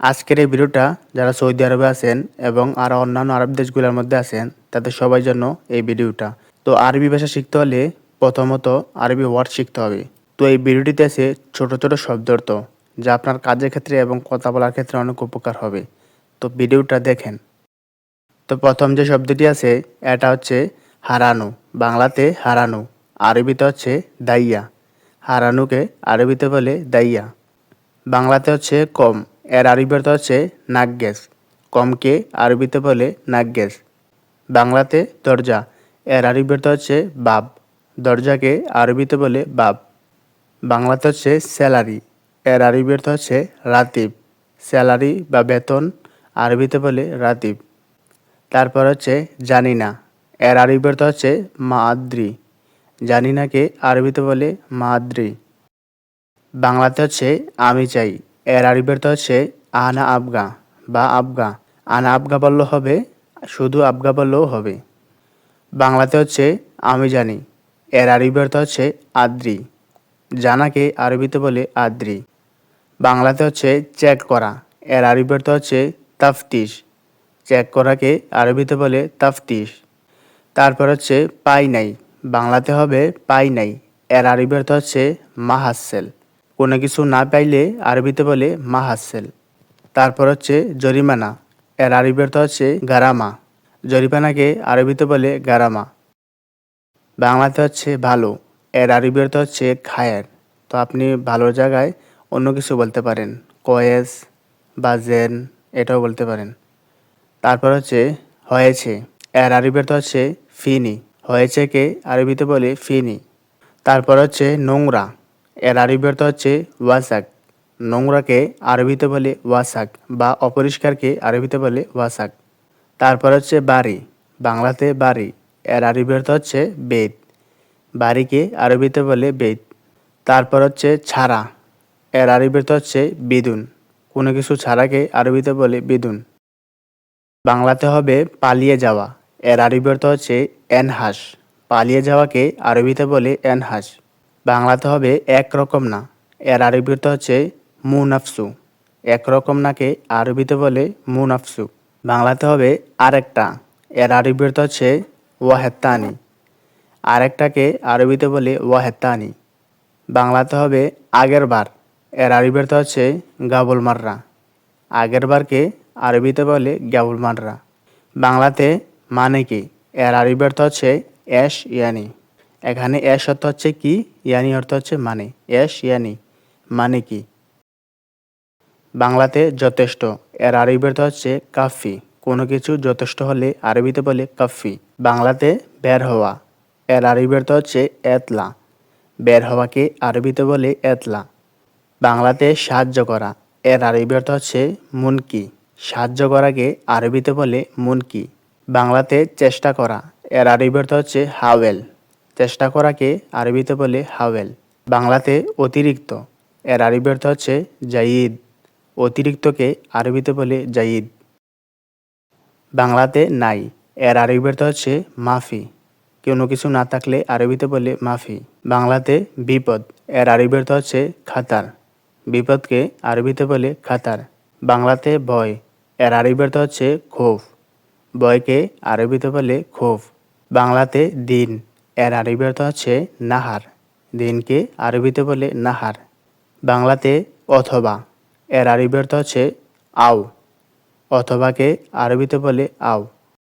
আজকের এই ভিডিওটা যারা সৌদি আরবে আছেন এবং আরও অন্যান্য আরব দেশগুলোর মধ্যে আছেন, তাদের সবাই জন্য এই ভিডিওটা। তো আরবি ভাষা শিখতে হলে প্রথমত আরবি ওয়ার্ড শিখতে হবে। তো এই ভিডিওটিতে আছে ছোট ছোট শব্দার্থ যা আপনার কাজের ক্ষেত্রে এবং কথা বলার ক্ষেত্রে অনেক উপকার হবে। তো ভিডিওটা দেখেন। তো প্রথম যে শব্দটি আছে, এটা হচ্ছে হারানো, বাংলাতে হারানো, আরবিতে হচ্ছে দাইয়া। হারানুকে আরবিতে বলে দাইয়া। বাংলাতে হচ্ছে কম। এর আরবি অর্থ হচ্ছে নাগ্গেস কমকে আরবিতে বলে নাগ্গেস বাংলাতে দরজা। এর আরবি অর্থ হচ্ছে বাব। দরজাকে আরবিতে বলে বাব। বাংলাতে হচ্ছে স্যালারি। এর আরবি অর্থ হচ্ছে রাতিব। স্যালারি বা বেতন আরবিতে বলে রাতিব। তারপর হচ্ছে জানি না এর আরবি অর্থ হচ্ছে মাদ্রি জানি নাকে আরবিতে বলে মাদ্রি বাংলাতে হচ্ছে আমি চাই। এর আরবি অর্থ হচ্ছে আনা আবগা বা আবগা। আনা আবগা বললেও হবে, শুধু আবগা বললেও হবে। বাংলাতে হচ্ছে আমি জানি, এর আরবি অর্থ হচ্ছে আদ্রি। জানাকে আরবিতে বলে আদ্রি। বাংলাতে হচ্ছে চেক করা, এর আরবি অর্থ হচ্ছে তাফতিশ। চেক করাকে আরবিতে বলে তাফতিশ। তারপর হচ্ছে পাই নাই, বাংলাতে হবে পাই নাই, এর আরবি অর্থ হচ্ছে মাহাসেল। কোনো কিছু না পাইলে আরবিতে বলে মা মাহাসেল। তারপর হচ্ছে জরিমানা। এর আরবি অর্থ হচ্ছে গারামা। জরিমানাকে আরবিতে বলে গারামা। বাংলাতে হচ্ছে ভালো। এর আরবি অর্থ হচ্ছে খায়ের। তো আপনি ভালো জায়গায় অন্য কিছু বলতে পারেন। কয়েস বা জেন, এটাও বলতে পারেন। তারপর হচ্ছে হয়েছে। এর আরবি অর্থ হচ্ছে ফিনি। হয়েছেকে আরবিতে বলে ফিনি। তারপর হচ্ছে নোংরা। এর আরবি অর্থ হচ্ছে ওয়াসাক। নোংরাকে আরবিতে বলে ওয়াসাক বা অপরিষ্কারকে আরবিতে বলে ওয়াসাক। তারপর হচ্ছে বাড়ি বাংলাতে বাড়ি এর আরবি অর্থ হচ্ছে বেদ। বাড়িকে আরবিতে বলে বেদ। তারপর হচ্ছে ছাড়া। এর আরবি অর্থ হচ্ছে বিদুন। কোনো কিছু ছাড়াকে আরবিতে বলে বিদুন। বাংলাতে হবে পালিয়ে যাওয়া। এর আরবি অর্থ হচ্ছে এনহাস। পালিয়ে যাওয়াকে আরবিতে বলে এনহাস। বাংলাতে হবে একরকম না। এর আরবি অর্থ হচ্ছে মুনাফসু। একরকম নাকে আরবিতে বলে মুনাফসু। বাংলাতে হবে আরেকটা। এর আরবি অর্থ হচ্ছে ওয়াহেত্তানি আরেকটাকে আরবিতে বলে ওয়াহেত্তানি বাংলাতে হবে আগের বার এর আরবি অর্থ হচ্ছে গাবুল মাররা আগের বারকে আরবিতে বলে গাবুল মাররা বাংলাতে মানে কি? এর আরবি অর্থ হচ্ছে এশ ইয়ানি। এখানে এশ অর্থ হচ্ছে কি? ইয়ানি অর্থ হচ্ছে মানে। এশ ইয়ানি। মানে কি? বাংলাতে যথেষ্ট। এর আরবি অর্থ হচ্ছে কাফি। কোনো কিছু যথেষ্ট হলে আরবিতে বলে কাফি। বাংলাতে বের হওয়া। এর আরবি অর্থ হচ্ছে এতলা। বের হওয়াকে আরবিতে বলে এতলা। বাংলাতে সাহায্য করা। এর আরবি অর্থ হচ্ছে মুনকি। সাহায্য করাকে আরবিতে বলে মুনকি। বাংলাতে চেষ্টা করা। এর আরবি অর্থ হচ্ছে হাওয়েল। চেষ্টা করাকে আরবিতে বলে হাওয়েল, বাংলাতে অতিরিক্ত। এর আরবি অর্থ হচ্ছে জাইদ, অতিরিক্তকে আরবিতে বলে জাইদ। বাংলাতে নাই, এর আরবি অর্থ হচ্ছে মাফি কোনো কিছু না থাকলে আরবিতে বলে মাফি। বাংলাতে বিপদ, এর আরবি অর্থ হচ্ছে খাতার, বিপদকে আরবিতে বলে খাতার। বাংলাতে ভয়, এর আরবি অর্থ হচ্ছে খোফ বয়কে আরবিতে বলে খোফ। বাংলাতে দিন এর আরবি অর্থ হচ্ছে নাহার, দিনকে আরবিতে বলে নাহার, বাংলাতে অথবা। এর আরবি অর্থ হচ্ছে আও, অথবাকে আরবিতে বলে আও।